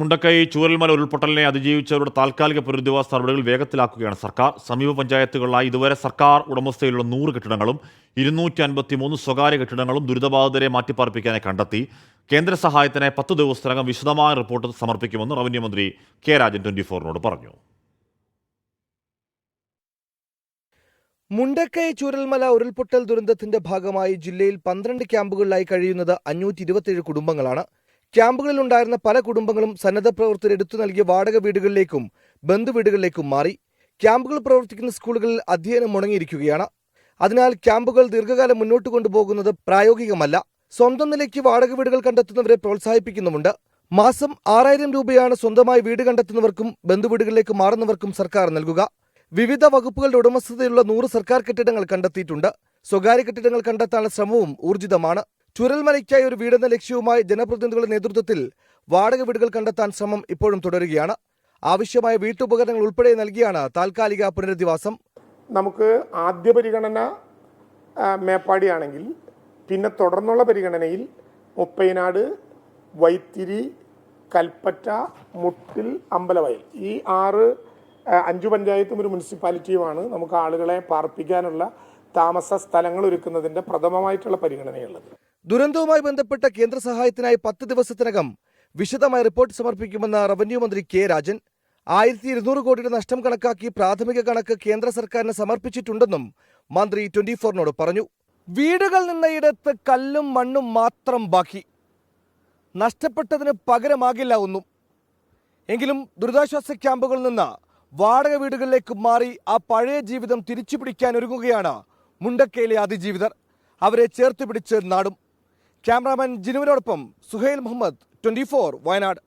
മുണ്ടക്കൈ ചൂരൽമല ഉരുൾപൊട്ടലിനെ അതിജീവിച്ചവരുടെ താൽക്കാലിക പുനരധിവാസ നടപടികൾ വേഗത്തിലാക്കുകയാണ് സർക്കാർ. സമീപ പഞ്ചായത്തുകളിലായി ഇതുവരെ സർക്കാർ ഉടമസ്ഥയിലുള്ള നൂറ് കെട്ടിടങ്ങളും ഇരുന്നൂറ്റി അൻപത്തി മൂന്ന് സ്വകാര്യ കെട്ടിടങ്ങളും ദുരിതബാധിതരെ മാറ്റിപ്പാർപ്പിക്കാനായി കണ്ടെത്തി. കേന്ദ്ര സഹായത്തിനായി പത്ത് ദിവസത്തിനകം വിശദമായ റിപ്പോർട്ട് സമർപ്പിക്കുമെന്ന് റവന്യൂ മന്ത്രി കെ രാജൻ ട്വന്റി ഫോറിനോട് പറഞ്ഞു. മുണ്ടക്കൈ ചൂരൽമല ഉരുൾപൊട്ടൽ ദുരന്തത്തിന്റെ ഭാഗമായി ജില്ലയിൽ പന്ത്രണ്ട് ക്യാമ്പുകളിലായി കഴിയുന്നത് അഞ്ഞൂറ്റി കുടുംബങ്ങളാണ്. ക്യാമ്പുകളിൽ ഉണ്ടായിരുന്ന പല കുടുംബങ്ങളും സന്നദ്ധ പ്രവർത്തകർ എടുത്തു നൽകിയ വാടക വീടുകളിലേക്കും ബന്ധുവീടുകളിലേക്കും മാറി ക്യാമ്പുകൾ പ്രവർത്തിക്കുന്ന സ്കൂളുകളിൽ അധ്യയനം മുടങ്ങിയിരിക്കുകയാണ്. അതിനാൽ ക്യാമ്പുകൾ ദീർഘകാലം മുന്നോട്ട് കൊണ്ടുപോകുന്നത് പ്രായോഗികമല്ല. സ്വന്തം നിലയ്ക്ക് വാടക വീടുകൾ കണ്ടെത്തുന്നവരെ പ്രോത്സാഹിപ്പിക്കുന്നുമുണ്ട്. മാസം ആറായിരം രൂപയാണ് സ്വന്തമായി വീട് കണ്ടെത്തുന്നവർക്കും ബന്ധുവീടുകളിലേക്ക് മാറുന്നവർക്കും സർക്കാർ നൽകുക. വിവിധ വകുപ്പുകളുടെ ഉടമസ്ഥതയിലുള്ള നൂറ് സർക്കാർ കെട്ടിടങ്ങൾ കണ്ടെത്തിയിട്ടുണ്ട്. സ്വകാര്യ കെട്ടിടങ്ങൾ കണ്ടെത്താനുള്ള ശ്രമവും ഊർജിതമാണ്. ചുരൽമലയ്ക്കായി ഒരു വീടെന്ന ലക്ഷ്യവുമായി ജനപ്രതിനിധികളുടെ നേതൃത്വത്തിൽ വാടക വീടുകൾ കണ്ടെത്താൻ ശ്രമം ഇപ്പോഴും തുടരുകയാണ്. ആവശ്യമായ വീട്ടുപകരണങ്ങൾ ഉൾപ്പെടെ നൽകിയാണ് താൽക്കാലിക പുനരധിവാസം. നമുക്ക് ആദ്യ പരിഗണന മേപ്പാടിയാണെങ്കിൽ പിന്നെ തുടർന്നുള്ള പരിഗണനയിൽ മുപ്പൈനാട് വൈത്തിരി കൽപ്പറ്റ മുട്ടിൽ അമ്പലവയൽ. ഈ ആറ് അഞ്ചു പഞ്ചായത്തും ഒരു മുനിസിപ്പാലിറ്റിയുമാണ് നമുക്ക് ആളുകളെ പാർപ്പിക്കാനുള്ള താമസ സ്ഥലങ്ങൾ ഒരുക്കുന്നതിന്റെ പ്രഥമമായിട്ടുള്ള പരിഗണനയുള്ളത്. ദുരന്തവുമായി ബന്ധപ്പെട്ട കേന്ദ്ര സഹായത്തിനായി പത്ത് ദിവസത്തിനകം വിശദമായ റിപ്പോർട്ട് സമർപ്പിക്കുമെന്ന റവന്യൂ മന്ത്രി കെ രാജൻ ആയിരത്തി ഇരുന്നൂറ് കോടിയുടെ നഷ്ടം കണക്കാക്കി പ്രാഥമിക കണക്ക് കേന്ദ്ര സർക്കാരിന് സമർപ്പിച്ചിട്ടുണ്ടെന്നും മന്ത്രി ട്വന്റി ഫോറിനോട് പറഞ്ഞു. വീടുകൾ നിന്നയിടത്ത് കല്ലും മണ്ണും മാത്രം ബാക്കി. നഷ്ടപ്പെട്ടതിന് പകരമാകില്ല ഒന്നും. എങ്കിലും ദുരിതാശ്വാസ ക്യാമ്പുകളിൽ നിന്ന് വാടക വീടുകളിലേക്ക് മാറി ആ പഴയ ജീവിതം തിരിച്ചു പിടിക്കാൻ ഒരുങ്ങുകയാണ് മുണ്ടക്കയിലെ അതിജീവിതർ. അവരെ ചേർത്ത് പിടിച്ച് നാടും. ക്യാമറാമാൻ ജിനുവിനോടൊപ്പം സുഹൈൽ മുഹമ്മദ് ട്വന്റി വയനാട്.